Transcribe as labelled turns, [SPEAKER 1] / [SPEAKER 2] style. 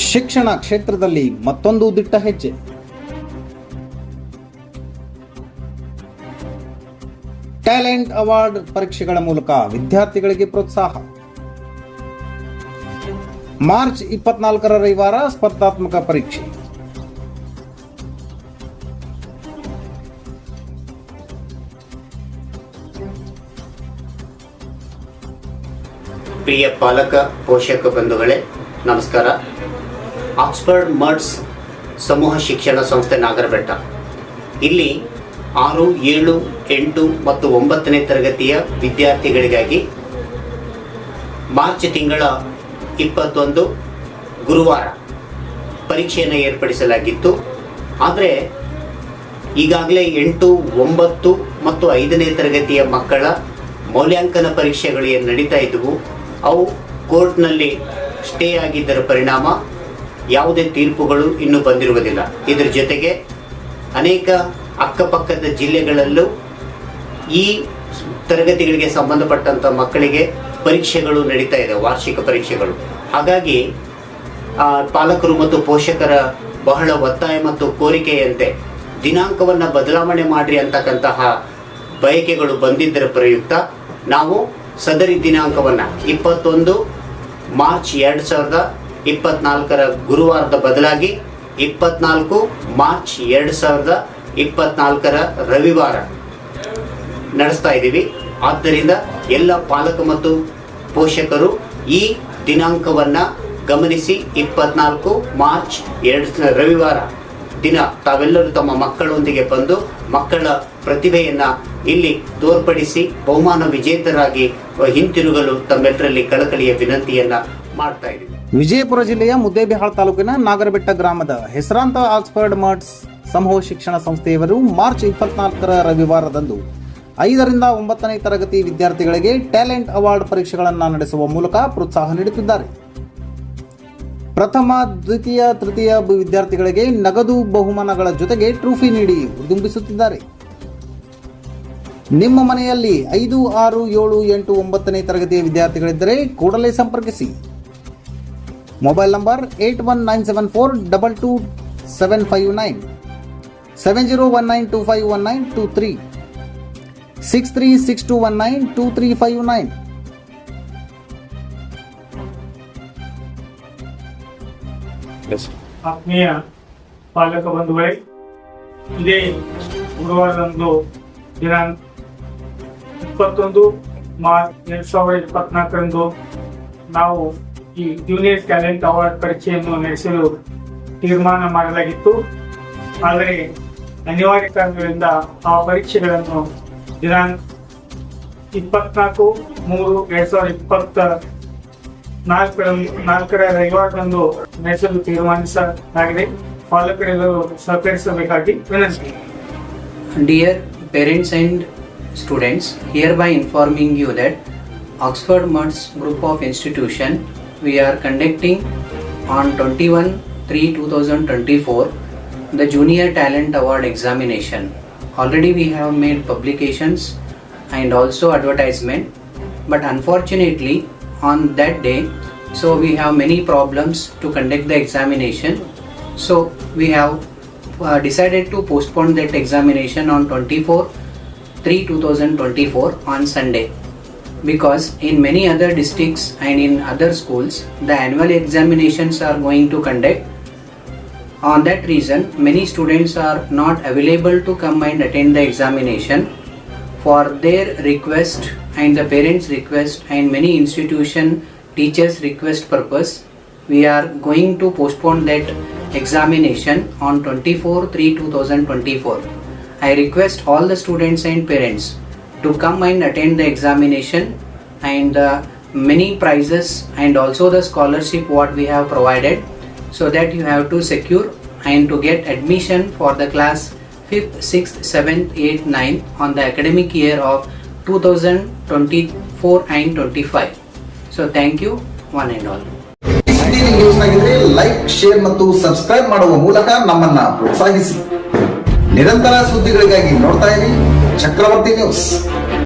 [SPEAKER 1] ಶಿಕ್ಷಣ ಕ್ಷೇತ್ರದಲ್ಲಿ ಮತ್ತೊಂದು ದಿಟ್ಟ ಹೆಜ್ಜೆ. ಟ್ಯಾಲೆಂಟ್ ಅವಾರ್ಡ್ ಪರೀಕ್ಷೆಗಳ ಮೂಲಕ ವಿದ್ಯಾರ್ಥಿಗಳಿಗೆ ಪ್ರೋತ್ಸಾಹ. ಮಾರ್ಚ್ ಇಪ್ಪತ್ನಾಲ್ಕರ ರವಿವಾರ ಸ್ಪರ್ಧಾತ್ಮಕ ಪರೀಕ್ಷೆ.
[SPEAKER 2] ಪ್ರಿಯ ಪಾಲಕ, ಪೋಷಕ ಬಂಧುಗಳೇ, ನಮಸ್ಕಾರ. ಆಕ್ಸ್ಫರ್ಡ್ ಮರ್ಡ್ಸ್ ಸಮೂಹ ಶಿಕ್ಷಣ ಸಂಸ್ಥೆ ನಾಗರಬೆಟ್ಟ. ಇಲ್ಲಿ ಆರು, ಏಳು, ಎಂಟು ಮತ್ತು ಒಂಬತ್ತನೇ ತರಗತಿಯ ವಿದ್ಯಾರ್ಥಿಗಳಿಗಾಗಿ ಮಾರ್ಚ್ ತಿಂಗಳ ಇಪ್ಪತ್ತೊಂದು ಗುರುವಾರ ಪರೀಕ್ಷೆಯನ್ನು ಏರ್ಪಡಿಸಲಾಗಿತ್ತು. ಆದರೆ ಈಗಾಗಲೇ ಎಂಟು, ಒಂಬತ್ತು ಮತ್ತು ಐದನೇ ತರಗತಿಯ ಮಕ್ಕಳ ಮೌಲ್ಯಾಂಕನ ಪರೀಕ್ಷೆಗಳು ಏನು ನಡೀತಾ ಇದ್ದವು ಅವು ಕೋರ್ಟ್ನಲ್ಲಿ ಸ್ಟೇ ಆಗಿದ್ದರ ಪರಿಣಾಮ ಯಾವುದೇ ತೀರ್ಪುಗಳು ಇನ್ನೂ ಬಂದಿರುವುದಿಲ್ಲ. ಇದರ ಜೊತೆಗೆ ಅನೇಕ ಅಕ್ಕಪಕ್ಕದ ಜಿಲ್ಲೆಗಳಲ್ಲೂ ಈ ತರಗತಿಗಳಿಗೆ ಸಂಬಂಧಪಟ್ಟಂಥ ಮಕ್ಕಳಿಗೆ ಪರೀಕ್ಷೆಗಳು ನಡೀತಾ ಇದೆ, ವಾರ್ಷಿಕ ಪರೀಕ್ಷೆಗಳು. ಹಾಗಾಗಿ ಪಾಲಕರು ಮತ್ತು ಪೋಷಕರ ಬಹಳ ಒತ್ತಾಯ ಮತ್ತು ಕೋರಿಕೆಯಂತೆ ದಿನಾಂಕವನ್ನು ಬದಲಾವಣೆ ಮಾಡ್ರಿ ಅಂತಕ್ಕಂತಹ ಬಯಕೆಗಳು ಬಂದಿದ್ದರ ಪ್ರಯುಕ್ತ ನಾವು ಸದರಿ ದಿನಾಂಕವನ್ನು ಇಪ್ಪತ್ತೊಂದು ಮಾರ್ಚ್ ಎರಡು ಸಾವಿರದ ಇಪ್ಪತ್ನಾಲ್ಕರ ಗುರುವಾರದ ಬದಲಾಗಿ ಇಪ್ಪತ್ನಾಲ್ಕು ಮಾರ್ಚ್ ಎರಡು ಸಾವಿರದ ಇಪ್ಪತ್ನಾಲ್ಕರ ರವಿವಾರ ನಡೆಸ್ತಾ ಇದ್ದೀವಿ. ಆದ್ದರಿಂದ ಎಲ್ಲ ಪಾಲಕ ಮತ್ತು ಪೋಷಕರು ಈ ದಿನಾಂಕವನ್ನು ಗಮನಿಸಿ ಇಪ್ಪತ್ನಾಲ್ಕು ಮಾರ್ಚ್ ಎರಡು ರವಿವಾರ ದಿನ ತಾವೆಲ್ಲರೂ ತಮ್ಮ ಮಕ್ಕಳೊಂದಿಗೆ ಬಂದು ಮಕ್ಕಳ ಪ್ರತಿಭೆಯನ್ನು ಇಲ್ಲಿ ತೋರ್ಪಡಿಸಿ ಬಹುಮಾನ ವಿಜೇತರಾಗಿ ಹಿಂತಿರುಗಲು ತಮ್ಮೆಲ್ಲರಲ್ಲಿ ಕಳಕಳಿಯ ವಿನಂತಿಯನ್ನು ಮಾಡ್ತಾ ಇದ್ದೀವಿ.
[SPEAKER 1] ವಿಜಯಪುರ ಜಿಲ್ಲೆಯ ಮುದ್ದೇಬಿಹಾಳ್ ತಾಲೂಕಿನ ನಾಗರಬೆಟ್ಟ ಗ್ರಾಮದ ಹೆಸರಾಂತ ಆಕ್ಸ್ಫರ್ಡ್ ಮರ್ಟ್ಸ್ ಸಮೂಹ ಶಿಕ್ಷಣ ಸಂಸ್ಥೆಯವರು ಮಾರ್ಚ್ ಇಪ್ಪತ್ನಾಲ್ಕರ ರವಿವಾರದಂದು ಐದರಿಂದ ಒಂಬತ್ತನೇ ತರಗತಿ ವಿದ್ಯಾರ್ಥಿಗಳಿಗೆ ಟ್ಯಾಲೆಂಟ್ ಅವಾರ್ಡ್ ಪರೀಕ್ಷೆಗಳನ್ನು ನಡೆಸುವ ಮೂಲಕ ಪ್ರೋತ್ಸಾಹ ನೀಡುತ್ತಿದ್ದಾರೆ. ಪ್ರಥಮ, ದ್ವಿತೀಯ, ತೃತೀಯ ವಿದ್ಯಾರ್ಥಿಗಳಿಗೆ ನಗದು ಬಹುಮಾನಗಳ ಜೊತೆಗೆ ಟ್ರೋಫಿ ನೀಡಿ ಉದುಂಬಿಸುತ್ತಿದ್ದಾರೆ ನಿಮ್ಮ ಮನೆಯಲ್ಲಿ ಐದು, ಆರು, ಏಳು, ಎಂಟು, ಒಂಬತ್ತನೇ ತರಗತಿಯ ವಿದ್ಯಾರ್ಥಿಗಳಿದ್ದರೆ ಕೂಡಲೇ ಸಂಪರ್ಕಿಸಿ. Mobile number eight one nine seven four double two seven five nine seven zero one nine two five one nine two three six three six two one nine two three five nine
[SPEAKER 3] ಆತ್ಮೀಯ ಪಾಲಕ ಬಂಧುಗಳೇ ಇದೇ ಗುರುವಾರದಂದು ದಿನಾಂಕ ಇಪ್ಪತ್ತೊಂದು March ಎರಡ್ ಸಾವಿರದ ಇಪ್ಪತ್ನಾಲ್ಕರಂದು ನಾವು ಈ ಜೂನಿಯರ್ ಟ್ಯಾಲೆಂಟ್ ಅವಾರ್ಡ್ ಪರೀಕ್ಷೆಯನ್ನು ನಡೆಸಲು ತೀರ್ಮಾನ ಮಾಡಲಾಗಿತ್ತು. ಆದರೆ ಅನಿವಾರ್ಯ ಕಾರಣಗಳಿಂದ ಆ ಪರೀಕ್ಷೆಗಳನ್ನು ದಿನಾಂಕ ಇಪ್ಪತ್ನಾಲ್ಕು ಮೂರು ಎರಡ್ ಸಾವಿರದ ಇಪ್ಪತ್ತ ನಾಲ್ಕರ ನಾಲ್ಕರ ರವಿವಾರದಂದು ನಡೆಸಲು ತೀರ್ಮಾನಿಸಲಾಗಿದೆ. ಪಾಲಕರೆಲ್ಲರೂ ಸಹಕರಿಸಬೇಕಾಗಿ ವಿನಂತಿ.
[SPEAKER 4] Dear parents and students here by informing you that Oxford Mud's group of institution we are conducting on 21 3 2024 the Junior Talent Award examination. Already we have made publications and also advertisement, but unfortunately on that day, so we have many problems to conduct the examination. So we have uh, decided to postpone that examination on 24 3 2024 on Sunday because in many other districts and in other schools the annual examinations are going to conduct. On that reason many students are not available to come and attend the examination. For their request and the parents request and many institution teachers request purpose we are going to postpone that examination on 24 3 2024 i request all the students and parents to come and attend the examination and uh, many prizes and also the scholarship what we have provided so that you have to secure and to get admission for the class 5th 6th 7th 8th 9th on the academic year of 2024 and 25 so thank you one and all
[SPEAKER 5] news ಆಗಿದ್ರೆ like Chakravarti news